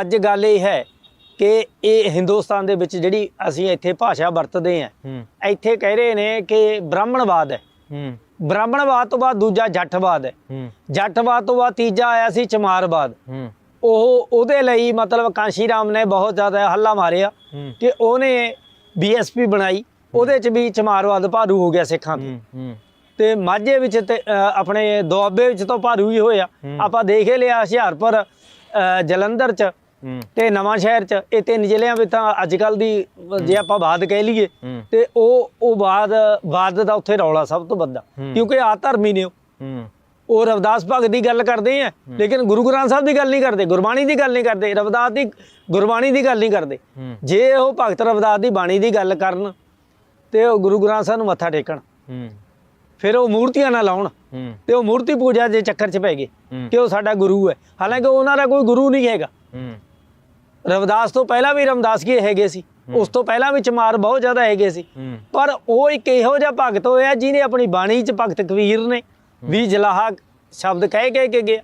ਅੱਜ ਗੱਲ ਇਹ ਹੈ ਕਿ ਇਹ ਹਿੰਦੁਸਤਾਨ ਦੇ ਵਿੱਚ ਜਿਹੜੀ ਅਸੀਂ ਇੱਥੇ ਭਾਸ਼ਾ ਵਰਤਦੇ ਆ ਇੱਥੇ ਕਹਿ ਰਹੇ ਨੇ ਕਿ ਬ੍ਰਾਹਮਣਵਾਦ ਹੈ। ਬ੍ਰਾਹਮਣਵਾਦ ਤੋਂ ਬਾਅਦ ਦੂਜਾ ਜੱਟਵਾਦ ਹੈ। ਜੱਟਵਾਦ ਤੋਂ ਬਾਅਦ ਤੀਜਾ ਆਇਆ ਸੀ ਚਮਾਰਵਾਦ। ਉਹ ਉਹਦੇ ਲਈ ਮਤਲਬ ਕਾਂਸ਼ੀ ਰਾਮ ਨੇ ਬਹੁਤ ਜ਼ਿਆਦਾ ਹੱਲਾ ਮਾਰਿਆ ਕਿ ਉਹਨੇ ਬੀਐਸਪੀ ਬਣਾਈ। ਉਹਦੇ ਚ ਵੀ ਚਮਾਰਵਾਦ ਭਾਰੂ ਹੋ ਗਿਆ ਸਿੱਖਾਂ ਤੇ। ਤੇ ਮਾਝੇ ਵਿੱਚ ਤੇ ਆਪਣੇ ਦੁਆਬੇ ਵਿੱਚ ਤਾਂ ਭਾਰੂ ਹੀ ਹੋਇਆ। ਆਪਾਂ ਦੇਖ ਹੀ ਲਿਆ ਹੁਸ਼ਿਆਰਪੁਰ ਜਲੰਧਰ ਚ। ਤੇ ਨਵਾਂ ਸ਼ਹਿਰ ਚ ਇਹ ਤਿੰਨ ਜ਼ਿਲ੍ਹਿਆਂ ਵਿੱਚ ਤਾਂ ਅੱਜ ਕੱਲ ਦੀ ਜੇ ਆਪਾਂ ਬਾਦ ਕਹਿ ਲਈਏ ਤੇ ਉਹ ਉਹ ਬਾਦ ਬਾਦ ਦਾ ਉੱਥੇ ਰੌਲਾ ਸਭ ਤੋਂ ਵੱਡਾ। ਕਿਉਂਕਿ ਆ ਧਰਮੀ ਨੇ ਉਹ। ਰਵਿਦਾਸ ਭਗਤ ਦੀ ਗੱਲ ਕਰਦੇ ਆ ਲੇਕਿਨ ਗੁਰੂ ਗ੍ਰੰਥ ਸਾਹਿਬ ਦੀ ਗੱਲ ਨਹੀਂ ਕਰਦੇ ਗੁਰਬਾਣੀ ਦੀ ਗੱਲ ਨਹੀਂ ਕਰਦੇ ਰਵਿਦਾਸ ਦੀ ਗੁਰਬਾਣੀ ਦੀ ਗੱਲ ਨਹੀਂ ਕਰਦੇ। ਜੇ ਉਹ ਭਗਤ ਰਵਿਦਾਸ ਦੀ ਬਾਣੀ ਦੀ ਗੱਲ ਕਰਨ ਤੇ ਉਹ ਗੁਰੂ ਗ੍ਰੰਥ ਸਾਹਿਬ ਨੂੰ ਮੱਥਾ ਟੇਕਣ। ਫਿਰ ਉਹ ਮੂਰਤੀਆਂ ਨਾ ਲਾਉਣ। ਤੇ ਉਹ ਮੂਰਤੀ ਪੂਜਾ ਦੇ ਚੱਕਰ 'ਚ ਪੈ ਗਏ। ਕਿ ਉਹ ਸਾਡਾ ਗੁਰੂ ਹੈ। ਹਾਲਾਂਕਿ ਉਹਨਾਂ ਦਾ ਕੋਈ ਗੁਰੂ ਨਹੀਂ ਹੈਗਾ। ਰਵਿਦਾਸ ਤੋਂ ਪਹਿਲਾਂ ਵੀ ਰਮਦਾਸ ਕੀ ਹੈਗੇ ਸੀ। ਉਸ ਤੋਂ ਪਹਿਲਾਂ ਵੀ ਚਮਾਰ ਬਹੁਤ ਜ਼ਿਆਦਾ ਹੈਗੇ ਸੀ। ਪਰ ਉਹ ਇੱਕ ਇਹੋ ਜਿਹਾ ਭਗਤ ਹੋਇਆ ਜਿਹਨੇ ਆਪਣੀ ਬਾਣੀ 'ਚ ਭਗਤ ਕਬੀਰ ਨੇ ਵੀ ਜਲਾਹਾ ਸ਼ਬਦ ਕਹਿ ਕਹਿ ਕੇ ਗਿਆ।